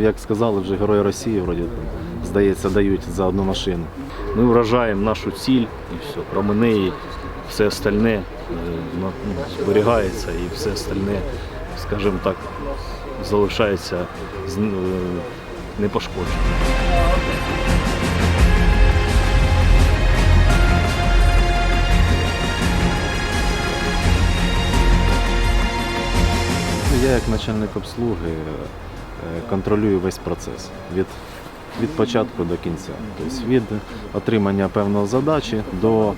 Як сказали, вже Герої Росії, вроді, здається, дають за одну машину. Ми вражаємо нашу ціль і все. Кроме неї все остальне е, ну, зберігається і все остальне, скажімо так, залишається е, непошкодженим. Я як начальник обслуги контролюю весь процес від, від початку до кінця. Тобто від отримання певної задачі до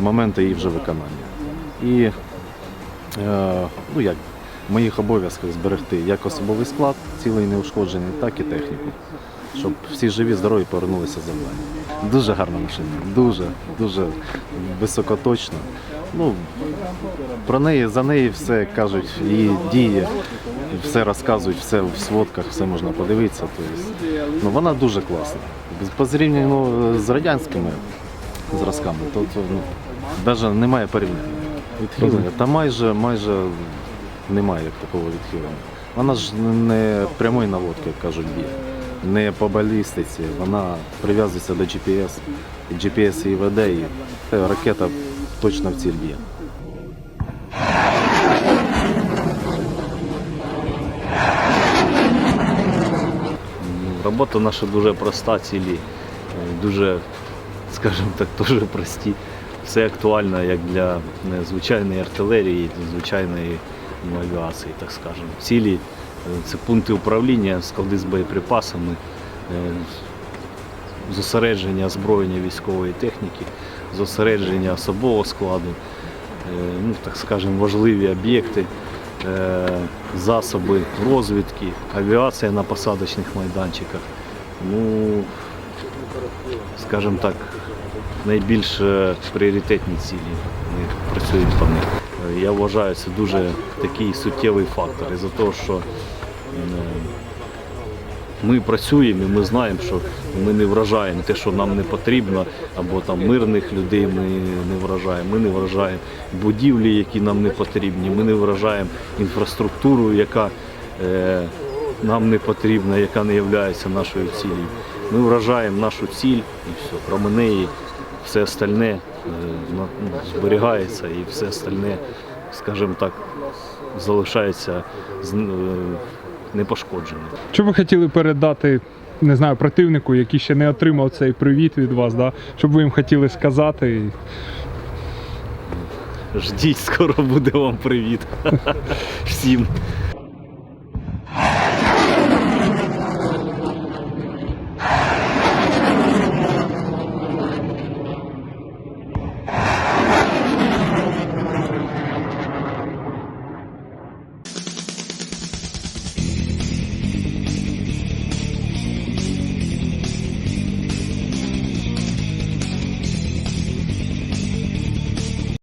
моменту її вже виконання. І е, ну, як, в моїх обов'язках зберегти як особовий склад, цілий неушкоджений, так і техніку. Щоб всі живі, здорові повернулися з завдання. Дуже гарна машина, дуже, дуже високоточна. Ну, про неї, за неї все кажуть, її дії, все розказують, все в сводках, все можна подивитися. Тобто, ну, вона дуже класна. По зрівнянню з радянськими зразками, то, то ну, навіть немає порівняння. Відхилення. Та майже, майже немає як такого відхилення. Вона ж не прямої наводки, як кажуть, б'є. Не по балістиці, вона прив'язується до GPS. І GPS її веде, і ракета точно в ціль б'є. Робота наша дуже проста, цілі, дуже, скажімо так, дуже прості. Все актуально як для е, звичайної артилерії, звичайної авіації, так скажемо. Цілі е, це пункти управління, склади з боєприпасами, е, зосередження озброєння військової техніки, зосередження особового складу, е, ну, так скажемо, важливі об'єкти, е, засоби розвідки, авіація на посадочних майданчиках. Ну, скажімо так, найбільш е, пріоритетні цілі вони працюють по них. Я вважаю, це дуже такий суттєвий фактор. Із-за того, що ми працюємо і ми знаємо, що ми не вражаємо те, що нам не потрібно, або там мирних людей ми не вражаємо. Ми не вражаємо будівлі, які нам не потрібні. Ми не вражаємо інфраструктуру, яка е, нам не потрібна, яка не є нашою цілею. Ми вражаємо нашу ціль і все. Кроме неї все остальне е, ну, зберігається і все остальне, скажімо так, залишається з- пошкоджено. Що ви хотіли передати, не знаю, противнику, який ще не отримав цей привіт від вас, да? що б ви їм хотіли сказати? Ждіть, скоро буде вам привіт. Всім